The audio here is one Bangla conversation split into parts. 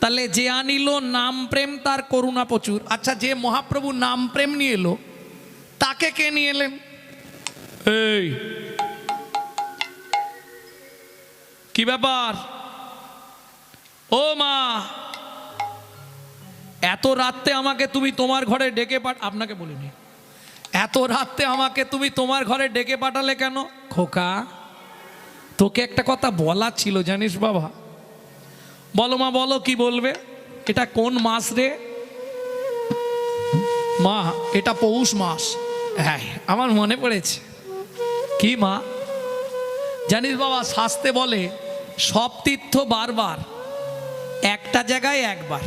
তাহলে যে আনিল নাম প্রেম, তার করুণা প্রচুর। আচ্ছা যে মহাপ্রভু নাম প্রেম নিয়ে এলো, তাকে কে নিয়ে এলেন? এই, কি ব্যাপার? ও মা, এত রাত্রে আমাকে তুমি তোমার ঘরে ডেকে পাঠ, আপনাকে বলিনি। এত রাত্রে আমাকে তুমি তোমার ঘরে ডেকে পাঠালে কেন? খোকা, তোকে একটা কথা বলার ছিল, জানিস বাবা? বলো মা, বলো কি বলবে? এটা কোন মাস রে? মা, এটা পৌষ মাস। হ্যাঁ আমার মনে পড়েছে। কি মা? জানিস বাবা, শাস্তে বলে, সব তীর্থ বারবার, একটা জায়গায় একবার।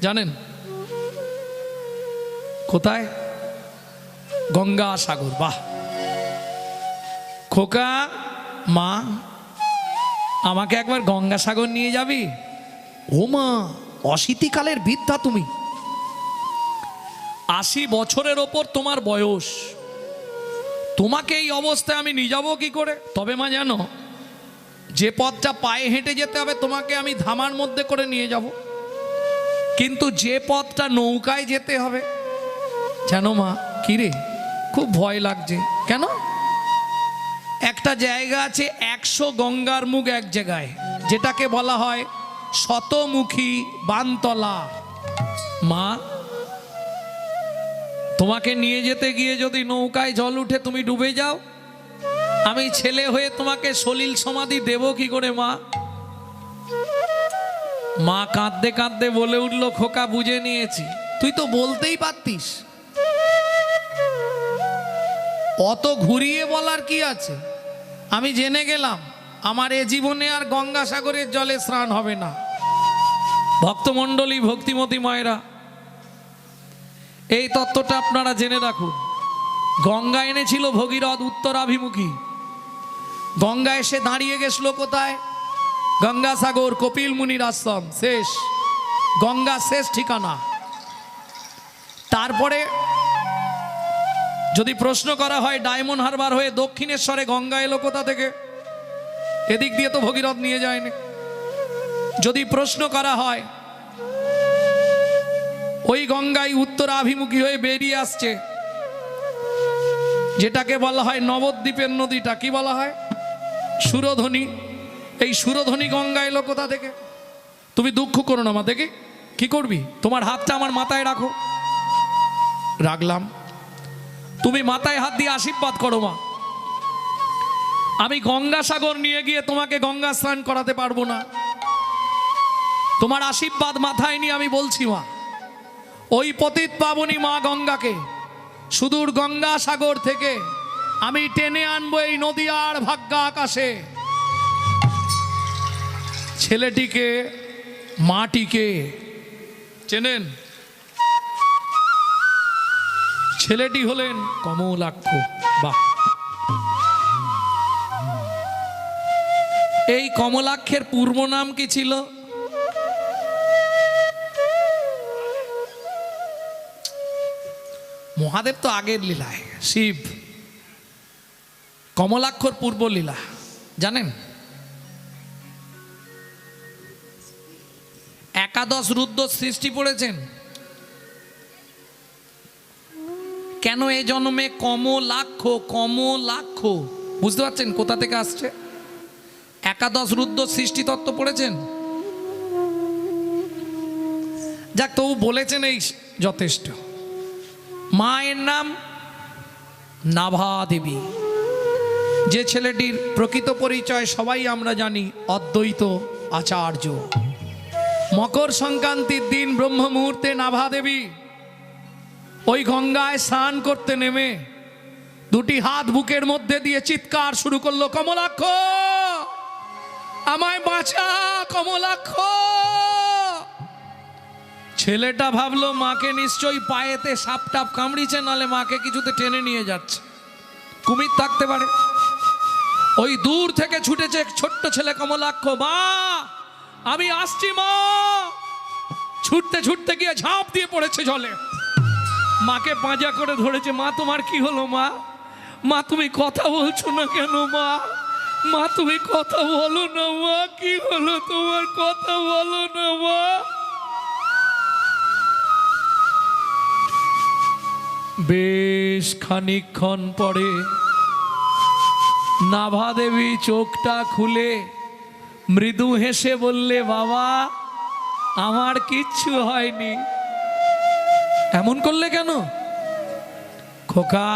জানেন? কোথায়? গঙ্গা সাগর, বাহ। খোকা, মা আমাকে একবার গঙ্গাসাগর নিয়ে যাবি? ও মা অশীতিকালের বিদ্যা তুমি। আশি বছরের ওপর তোমার বয়স। তোমাকে এই অবস্থায় আমি নিয়ে যাব কি করে? তবে মা জানো যে পথটা পায়ে হেঁটে যেতে হবে তোমাকে আমি ধামার মধ্যে করে নিয়ে যাব। কিন্তু যে পথটা নৌকায় যেতে হবে জানো মা কিরে খুব ভয় লাগছে। কেন? একটা জায়গা আছে একশো গঙ্গার মুখ এক জায়গায়, যেটাকে বলা হয় শতমুখী বানতলা। মা, তোমাকে নিয়ে যেতে গিয়ে যদি নৌকায় জল উঠে তুমি ডুবে যাও, আমি ছেলে হয়ে তোমাকে সলিল সমাধি দেব কি করে, মা? মা কাঁদতে কাঁদতে বলে উঠল, খোকা বুঝে নিয়েছি। তুই তো বলতেই পারতিস। অত ঘুরিয়ে বলার কি আছে? আমি জেনে গেলাম, আমার এ জীবনে আর গঙ্গাসাগরের জলে স্নান হবে না। ভক্তমণ্ডলী, ভক্তিমতী মায়েরা, এই তত্ত্বটা আপনারা জেনে রাখুন। গঙ্গা এনেছিল ভগীরথ উত্তরাভিমুখী। গঙ্গা এসে দাঁড়িয়ে গেছিল কোথায়? গঙ্গাসাগর, কপিল মুনির আশ্রম, শেষ। গঙ্গা শেষ ঠিকানা। তারপরে যদি প্রশ্ন করা হয় ডায়মন্ড হারবার হয়ে দক্ষিণেশ্বরে গঙ্গা এলো কোথা থেকে? এদিক দিয়ে তো ভগীরথ নিয়ে যায়নি। যদি প্রশ্ন করা হয়, ওই গঙ্গায় উত্তরাভিমুখী হয়ে বেরিয়ে আসছে, যেটাকে বলা হয় নবদ্বীপের নদীটা, কি বলা হয়? সুরধ্বনি। এই সুরধ্বনি গঙ্গা এলো কোথা থেকে? তুমি দুঃখ করো না মা, দেখি কি করবি? তোমার হাতটা আমার মাথায় রাখো। রাখলাম। তুমি মাথায় হাত দিয়ে আশীর্বাদ করো মা। আমি গঙ্গাসাগর নিয়ে গিয়ে তোমাকে গঙ্গা স্নান করাতে পারব না। তোমার আশীর্বাদ মাথায় নিয়ে আমি বলছি মা, ওই পতিত পাবনি মা গঙ্গাকে, সুদূর গঙ্গা সাগর থেকে আমি টেনে আনব এই নদীয়ার ভাগ্যা আকাশে। ছেলেটিকে, মাটিকে, চেনেন? ছেলেটি হলেন কমলাক্ষ। বাহ। এই কমলাক্ষের পূর্ব নাম কি ছিল? মহাদেব তো আগের লীলায় শিব। কমলাক্ষর পূর্ব লীলা। জানেন? একাদশ রুদ্র সৃষ্টি পড়েছেন। কেন এই জন্মে কমলাক্ষ কমলাক্ষ বুঝতে পারছেন কোথা থেকে আসছে? একাদশ রুদ্র সৃষ্টি তত্ত্ব পড়েছেন? যাক, তবু বলেছেন এই যথেষ্ট। মায়ের নাম নাভা দেবী যে ছেলেটির প্রকৃত পরিচয় সবাই আমরা জানি, অদ্বৈত আচার্য। মকর সংক্রান্তির দিন ব্রহ্ম মুহূর্তে নাভা দেবী ওই গঙ্গায় স্নান করতে নেমে দুটি হাত বুকের মধ্যে দিয়ে চিৎকার শুরু করল, কমলাক্ষ! আমায় বাঁচা, কমলাক্ষ! ছেলেটা ভাবলো, মাকে নিশ্চয়ই পায়েতে সাপ টাপ কামড়িছে, নালে মাকে কিছুতে টেনে নিয়ে যাচ্ছে। কুমির থাকতে পারে। ওই দূর থেকে ছুটেছে ছোট্ট ছেলে কমলাক্ষ, মা, আমি আসছি, মা! ছুটতে ছুটতে গিয়ে ঝাঁপ দিয়ে পড়েছে জলে। মাকে পাঁজা করে ধরেছে, মা, তোমার কি হলো, মা? মা, তুমি কথা বলছো না কেন, মা? মা, তুমি কথা বলো না, মা, কি হলো? তোমার কথা বলো না, মা? বেশ খানিকক্ষণ পরে নাভা দেবী চোখটা খুলে মৃদু হেসে বললে, বাবা, আমার কিচ্ছু হয়নি। এমন করলে কেন? খোকা,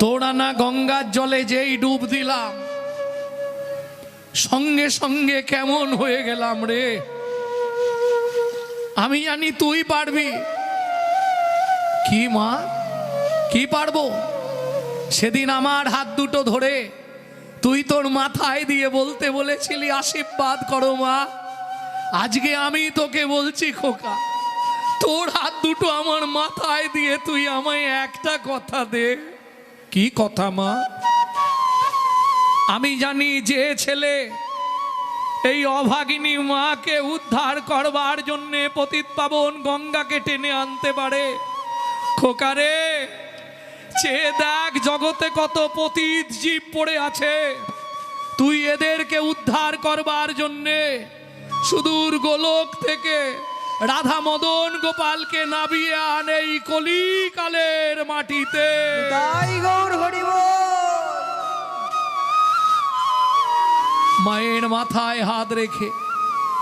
তোরা না গঙ্গার জলে যেই ডুব দিলাম, সঙ্গে সঙ্গে কেমন হয়ে গেলাম রে? আমি জানি তুই পারবি। কি মা? কি পারব? সেদিন আমার হাত দুটো ধরে তুই তোর মাথায় দিয়ে বলতে বলেছিলি, আশীর্বাদ করো মা। আজকে আমি তোকে বলছি, খোকা, তোর হাত দুটো আমার মাথায় দিয়ে তুই আমায় একটা কথা দে। কি কথা, মা? আমি জানি যে ছেলে এই অভাগিনী মাকে উদ্ধার করবার জন্যে পতিত পাবন গঙ্গাকে টেনে আনতে পারে। খোকারে চেয়ে দেখ জগতে কত পতিত জীব পড়ে আছে। তুই এদেরকে উদ্ধার করবার জন্যে সুদূর গোলক থেকে রাধা মদন গোপালকে নাবিয়ে আন এই কলিকালের মাটিতে। মায়ের মাথায় হাত রেখে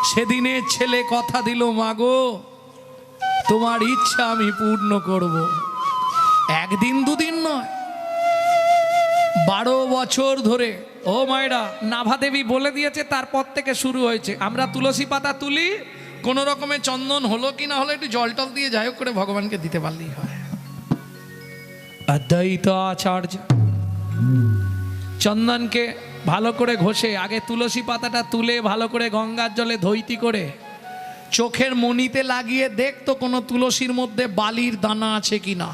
সেদিনের ছেলে কথা দিল মাগো তোমার ইচ্ছা আমি পূর্ণ করব। একদিন দুদিন নয় বারো বছর ধরে, ও মায়েরা, নাভা দেবী বলে দিয়েছে, তারপর থেকে শুরু হয়েছে। আমরা তুলসী পাতা তুলি, কোনো রকমের চন্দন হলো কি না হলো, একটু জল টল দিয়ে যাই হোক করে ভগবানকে দিতে পারলেই হয়। আচার্য, চন্দনকে ভালো করে ঘষে, আগে তুলসী পাতাটা তুলে, ভালো করে গঙ্গার জলে ধৈতি করে, চোখের মনিতে লাগিয়ে দেখতো কোনো তুলসীর মধ্যে বালির দানা আছে কি না।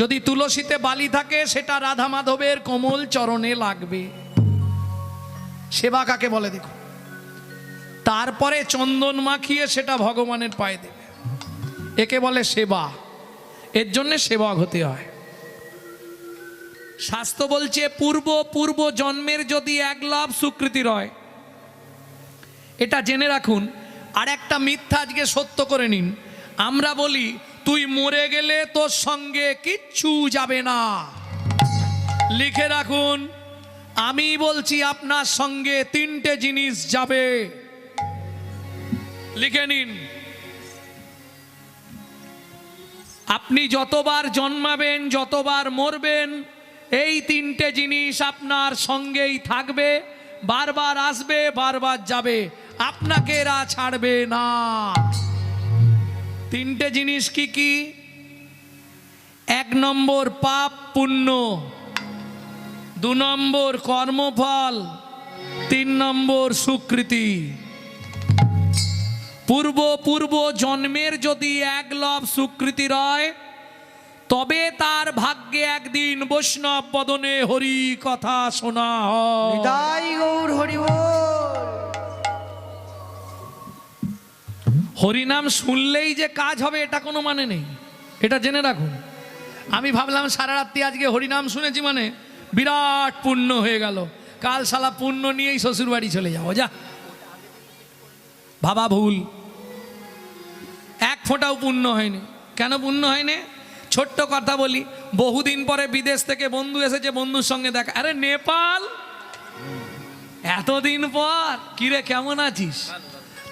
যদি তুলসীতে বালি থাকে, সেটা রাধা মাধবের কোমল চরণে লাগবে। সেবা কাকে বলে দেখো তারপরে চন্দন মাখিয়ে সেটা ভগবানের পায়ে দেবে। একে বলে সেবা। এর জন্যে সেবক হতে হয়। শাস্ত্র বলছে, পূর্ব পূর্ব জন্মের যদি এক লাভ স্বীকৃতি রয়। এটা জেনে রাখুন। আর একটা মিথ্যা আজকে সত্য করে নিন। আমরা বলি তুই মরে গেলে তোর সঙ্গে কিচ্ছু যাবে না। লিখে রাখুন, আমি বলছি আপনার সঙ্গে তিনটে জিনিস যাবে। লিখে নিন। আপনি যতবার জন্মাবেন, যতবার মরবেন, এই তিনটে জিনিস আপনার সঙ্গেই থাকবে, বারবার আসবে, বারবার যাবে। আপনাকে এরা ছাড়বে না। তিনটে জিনিস কি কি? এক নম্বর পাপ পুণ্য, দু নম্বর কর্মফল, তিন নম্বর সুকৃতি। পূর্ব পূর্ব জন্মের যদি এক লভ সুকৃতি রয়, তবে তার ভাগ্যে একদিন বৈষ্ণব বদনে হরি কথা শোনা হয়। গৌর হরিব হরিনাম শুনলেই যে কাজ হবে, এটা কোনো মানে নেই। এটা জেনে রাখুন। আমি ভাবলাম সারা রাত্রি আজকে হরিনাম শুনেছি মানে বিরাট পুণ্য হয়ে গেল। কাল সালা পুণ্য নিয়েই শ্বশুর বাড়ি চলে যাব, যা। ভাবা ভুল। এক ফোঁটাও পুণ্য হয়নি। কেন পুণ্য হয়নি? ছোট্ট কথা বলি, বহুদিন পরে বিদেশ থেকে বন্ধু এসেছে, বন্ধুর সঙ্গে দেখা। আরে, নেপাল? এতদিন পর? কিরে, কেমন আছিস?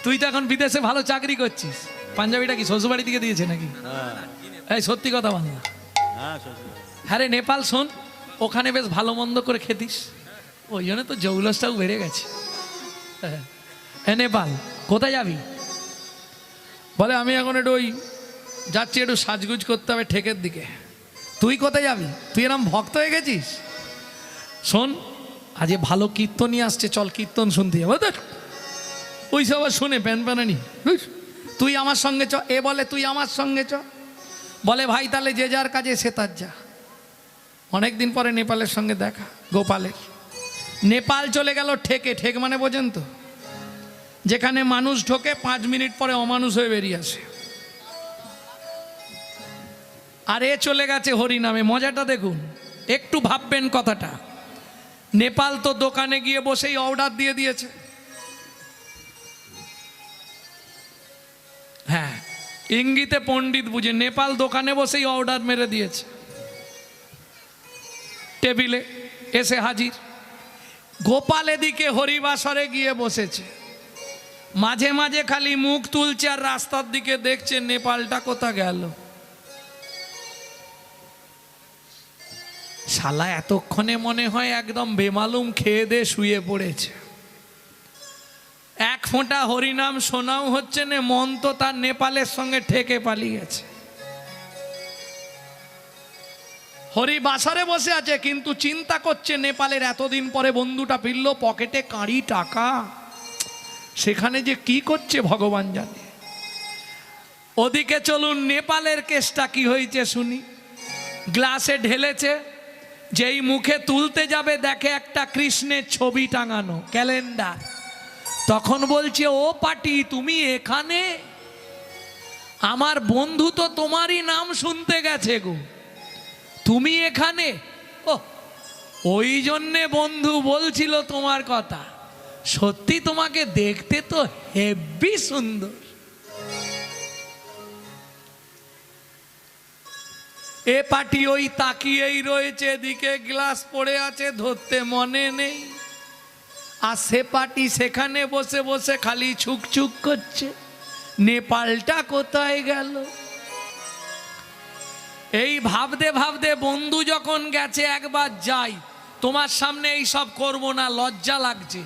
তুই তো এখন বিদেশে ভালো চাকরি করছিস। পাঞ্জাবিটা কি শ্বশুরবাড়ি থেকে দিয়েছে নাকি? এই সত্যি কথা বল। না হ্যাঁ রে নেপাল শোন ওখানে বেশ ভালো মন্দ করে খেতিস। ওই জন্য তো জৌলসটাও বেড়ে গেছে। হ্যাঁ। এ নেপাল কোথায় যাবি? বলে আমি এখন একটু ওই যাচ্ছি একটু সাজগুজ করতে হবে ঠেকের দিকে। তুই কোথায় যাবি? তুই এরম ভক্ত হয়ে গেছিস? শোন আজ ভালো কীর্তনই আসছে চল কীর্তন শুনতে যাব। তো ওই সব শুনে প্যান প্যানানি বুঝ? তুই আমার সঙ্গে চ। এ বলে তুই আমার সঙ্গে চ। বলে ভাই তাহলে যে যার কাজে সে তার যা। অনেক দিন পরে নেপালের সঙ্গে দেখা গোপালের। নেপাল চলে গেল ঠেকে ঠেক মানে বোঝেন তো? যেখানে মানুষ ঢোকে পাঁচ মিনিট পরে অমানুষ হয়ে বেরিয়ে আসে। আর এ চলে গেছে হরিনামে। মজাটা দেখুন একটু ভাববেন কথাটা। নেপাল তো দোকানে গিয়ে বসেই অর্ডার দিয়ে দিয়েছে। হ্যাঁ ইঙ্গিতে পণ্ডিত বুঝে নেপাল দোকানে বসেই অর্ডার মেরে দিয়েছে। টেবিলে এসে হাজির। গোপাল এদিকে হরিবাসরে গিয়ে বসেছে। মাঝে মাঝে খালি মুখ তুলছে আর রাস্তার দিকে দেখছে নেপালটা কোথা গেল। শালা এতক্ষণে মনে হয় একদম বেমালুম খেয়ে দে শুয়ে পড়েছে। এক ফোঁটা হরিনাম শোনাও হচ্ছে না, মন তো তার নেপালের সঙ্গে ঠেকে পালিয়েছে। হরি বাসারে বসে আছে, কিন্তু চিন্তা করছে নেপালের এতদিন পরে বন্ধুটা ফিরল, পকেটে কাঁড়ি টাকা। সেখানে যে কি করছে ভগবান জানে। ওদিকে চলুন, নেপালের কেসটা কি হয়েছে শুনি। গ্লাসে ঢেলেছে, যেই মুখে তুলতে যাবে দেখে একটা কৃষ্ণের ছবি টাঙানো, ক্যালেন্ডার। তখন বলছে, ও পাটি তুমি এখানে? আমার বন্ধু তো তোমারই নাম শুনতে গেছে গো। তুমি এখানে? ও, ওই জন্যে বন্ধু বলছিল তোমার কথা। সত্যি তোমাকে দেখতে তো হেব্বি সুন্দর। এ পাটি ওই তাকিয়েই রয়েছে, এদিকে গ্লাস পড়ে আছে, ধরতে মনে নেই। আর সে সেখানে বসে বসে খালি ছুক ছুক করছে। নেপালটা কোথায় গেল? এই ভাবতে ভাবতে বন্ধু যখন গেছে, একবার যাই। তোমার সামনে এই সব করব না, লজ্জা লাগছে।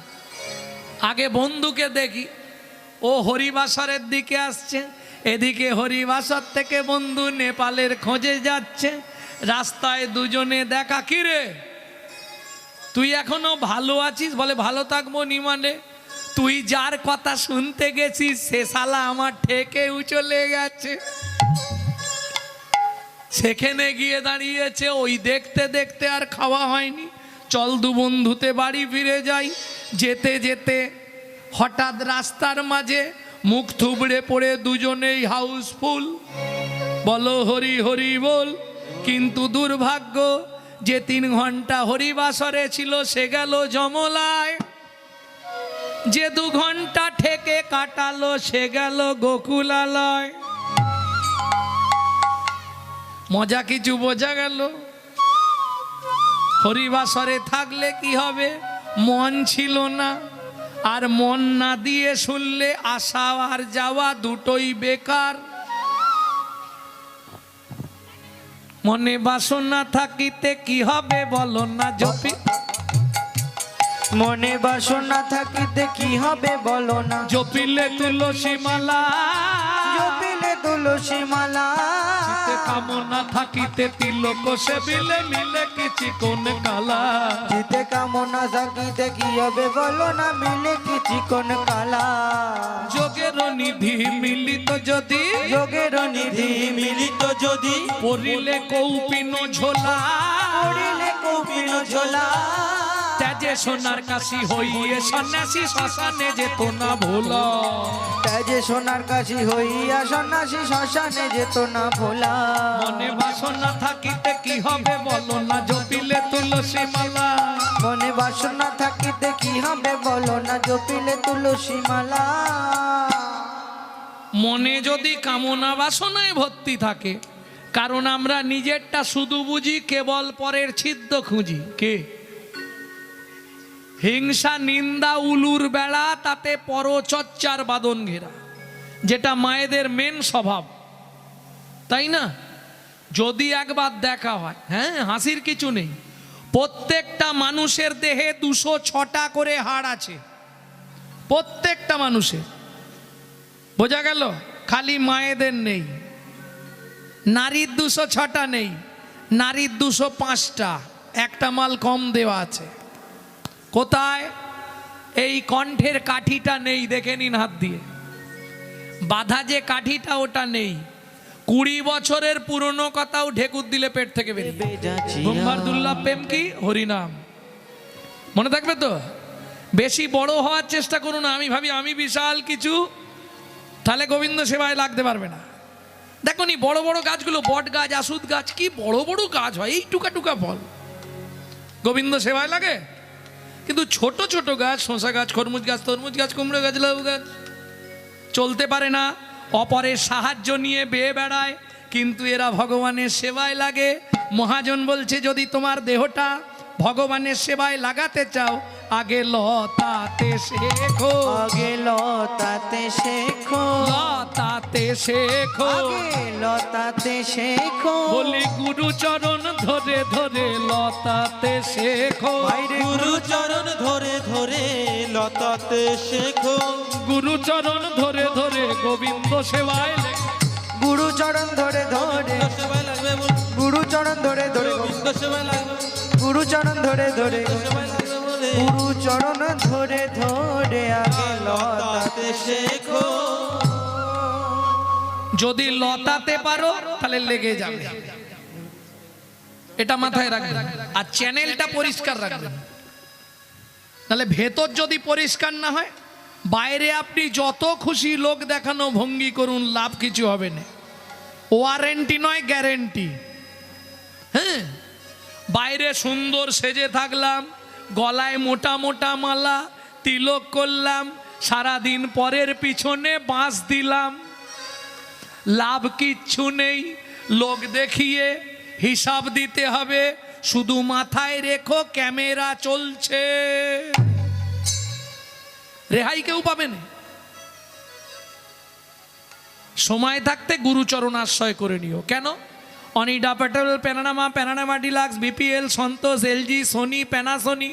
আগে বন্ধুকে দেখি। ও হরিবাসরের দিকে আসছে। এদিকে হরিবাসর থেকে বন্ধু নেপালের খোঁজে যাচ্ছে। রাস্তায় দুজনে দেখা, কিরে? তুই এখনও ভালো আছিস? বলে, ভালো থাকব নি মানে তুই যার কথা শুনতে গেছিস, সে শালা আমার ঠেকেও চলে গেছে। সেখানে গিয়ে দাঁড়িয়েছে, ওই দেখতে দেখতে আর খাওয়া হয়নি। চল দু বন্ধুতে বাড়ি ফিরে যাই। যেতে যেতে হঠাৎ রাস্তার মাঝে মুখ থুবড়ে পড়ে দুজনেই হাউসফুল। বলো, হরি হরি বল। কিন্তু দুর্ভাগ্য যে তিন ঘণ্টা হরিবাসরে ছিল, সে গেল জমলায় যে দু ঘণ্টা ঠেকে কাটালো, সে গেল গোকুলালয়। মজা কিছু বোঝা গেল। হরিবাসরে থাকলে কি হবে? মন ছিল না। আর মন না দিয়ে শুনলে আসা আর যাওয়া দুটোই বেকার। মনে বাসনা থাকিতে কি হবে বলো না, জপি। মনে বাসনা থাকিতে কি হবে বলো না, জপিলে তুলসী মালা। তুলসী মালা। চিতে কামনা থাকিতে তিলক সেবিলে মিলে কিছু কোন কালা। জিতে কামনা থাকিতে কি হবে বলো না মিলে কি চিকন কালা। যোগের নিধি মিলিত যদি। যোগের নিধি মিলিত যদি। পড়িলে কৌপিন ঝোলা। পড়িলে কৌপিন ঝোলা। ত্যাজে সোনার কাশি হইয়ে সন্ন্যাসী শ্মশানে যেত না ভোলা। যে সোনার কাশি হইয়া সন্ন্যাসী শ্মশানে যেত না ভোলা। মনে বাসনা থাকিতে কি হবে বলো না জপিলে তুলসী মালা। মনে বাসনা থাকিতে কি হবে বলো না জপিলে তুলসী মালা। মনে যদি কামনা বাসনায় ভর্তি থাকে কারণ আমরা নিজেরটা শুধু বুঝি কেবল পরের ছিদ্র খুঁজি। কে? হিংসা, নিন্দা, উলুর বেড়া, তাতে পরচর্চার বাদন ঘেরা। যেটা মায়েদের মেন স্বভাব। তাই না? যদি একবার দেখা হয় হ্যাঁ হাসির কিছু নেই। প্রত্যেকটা মানুষের দেহে দুশো ছটা করে হাড় আছে। প্রত্যেকটা মানুষের। বোঝা গেল? খালি মায়েদের নেই। নারীর দুশো ছটা নেই। নারীর দুশো পাঁচটা। একটা মাল কম দেওয়া আছে। কোথায়? এই কণ্ঠের কাঠিটা নেই, দেখে নিন হাত দিয়ে। বাধা যে কাঠিটা, ওটা নেই। কুড়ি বছরের পুরনো কথাও ঢেকুর দিলে পেট থেকে বেরিয়ে প্রেম কি? হরিনাম। মনে থাকবে তো? বেশি বড় হওয়ার চেষ্টা করুন আমি ভাবি আমি বিশাল কিছু, তাহলে গোবিন্দ সেবায় লাগতে পারবে না। দেখো নি, বড় বড় গাছগুলো, বট গাছ আসুদ গাছ, কি বড় বড় গাছ হয় এই টুকা টুকা ফল। গোবিন্দ সেবায় লাগে? কিন্তু ছোট ছোট গাছ শশা গাছ, খরমুজ গাছ, তরমুজ গাছ, কুমড়ো গাছ, লাউ গাছ চলতে পারে না। অপরের সাহায্য নিয়ে বেয়ে বেড়ায়, কিন্তু এরা ভগবানের সেবায় লাগে। মহাজন বলছে, যদি তোমার দেহটা ভগবানের সেবায় লাগাতে চাও আগে লতাতে শেখো। আগে লতাতে শেখো। লতাতে শেখো। আগে লতাতে শেখো। বলি গুরুচরণ ধরে ধরে লতাতে শেখো। গুরু চরণ ধরে ধরে লতাতে শেখো। গুরুচরণ ধরে ধরে গোবিন্দ সেবায়। গুরু চরণ ধরে ধরে গুরু চরণ ধরে ধরে গোবিন্দ সেবায় গুরু চরণ ধরে ধরে গুরু চরণ ধরে ধরে আগে লতাতে শেখো। যদি লতাতে পারো, তাহলে লেগে যাবে। এটা মাথায় রাখবেন। আর চ্যানেলটা পরিষ্কার রাখবেন। তাহলে ভেতর যদি পরিষ্কার না হয়, বাইরে আপনি যত খুশি লোক দেখানো, ভঙ্গি করুন, লাভ কিছু হবে না। ওয়ারেন্টি নয়, গ্যারেন্টি। হ্যাঁ? বাইরে সুন্দর সেজে থাকলাম গলায় মোটা মোটা মালা, তিলক করলাম, সারাদিন পরের পিছনে বাঁশ দিলাম। লাভ কিচ্ছু নেই, লোক দেখিয়ে হিসাব দিতে হবে, শুধু মাথায় রেখো ক্যামেরা চলছে। রেহাই কেউ পাবে না। সময় থাকতে গুরুচরণ আশ্রয় করে নিও। কেন? অনিডা পেট্রোল প্যানানামা প্যানানামা deluxe BPL Santosh LG Sony Panasonic.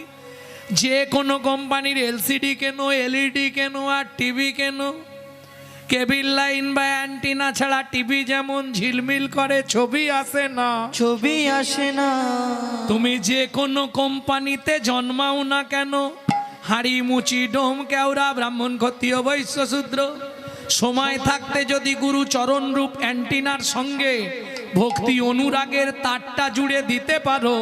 যে কোনো কোম্পানির এলসিডি কেনো এলইডি কেন আর টিভি কেন। কেবিল লাইন বা অ্যান্টিনা ছাড়া টিভি যেমন ঝিলমিল করে ছবি আসে না। ছবি আসে না। তুমি যে কোনো কোম্পানিতে জন্মাও না কেন? হাড়ি মুচি ডোম কেওড়া ব্রাহ্মণ ক্ষত্রিয় বৈশ্য শূদ্র। সময় থাকতে যদি গুরু চরণ রূপ অ্যান্টিনার সঙ্গে ভক্তি অনুরাগের তারটা জুড়ে দিতে পারো।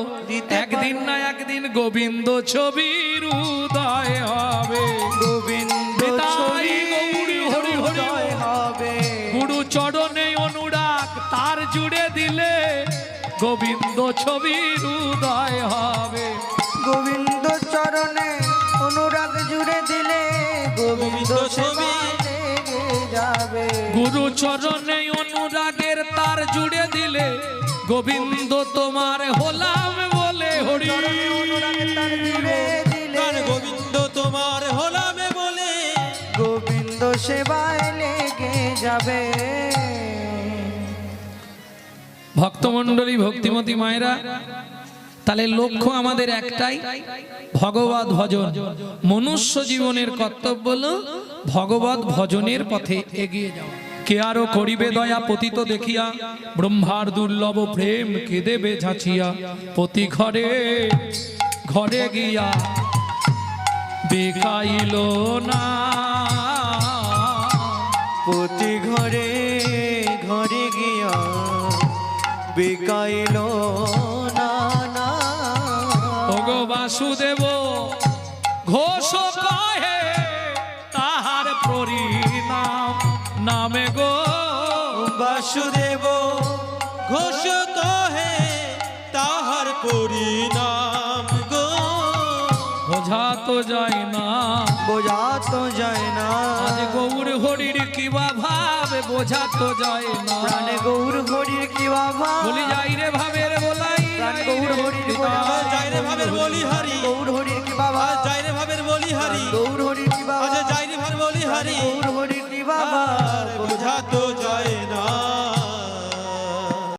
একদিন না একদিন গোবিন্দ ছবির উদয় হবে। গোবিন্দ ছবি হরি হরি উদয় হবে। গুরু চরণে অনুরাগ তার জুড়ে দিলে গোবিন্দ ছবির উদয় হবে। গোবিন্দ চরণে অনুরাগ জুড়ে দিলে গোবিন্দ গুরু চরণে অনুরাগের তার জুড়ে দিলে গোবিন্দ তোমার হলাম বলে হরি। গোবিন্দ তোমার হলামে বলে? গোবিন্দ সেবায় লেগে যাবে। ভক্তমণ্ডলী ভক্তিমতী মায়েরা তাহলে লক্ষ্য আমাদের একটাই ভগবত ভজন। মনুষ্য জীবনের কর্তব্য হল ভগবত ভজনের পথে এগিয়ে যাওয়া। কে আরও করিবে দয়া পতিত দেখিয়া ব্রহ্মার দুর্লভ প্রেম কে দেবে ঝাঁচিয়া প্রতি ঘরে ঘরে গিয়া বেকাইল না। পতি ঘরে ঘরে গিয়া বেকাইল না না। ওগো বাসুদেব ঘোষ বাসুদেব ঘোষ কহে তাহার পরিণাম গো। বোঝা তো যায় না। বোঝা তো যায় না। আজ গৌর হরির কিবা ভাব বোঝা তো যায় না। প্রাণে গৌর হরির কিবা ভাব। বলি যাই রে ভাবের বলাই প্রাণ গৌর হরির হরি। গৌর হরির বাবা যাইরে ভাবের বলি হরি। গৌর হরির কি বাবা যাইরে ভাবের বলি হরি। গৌর হরির কি বাবা বোঝা তো যায় না।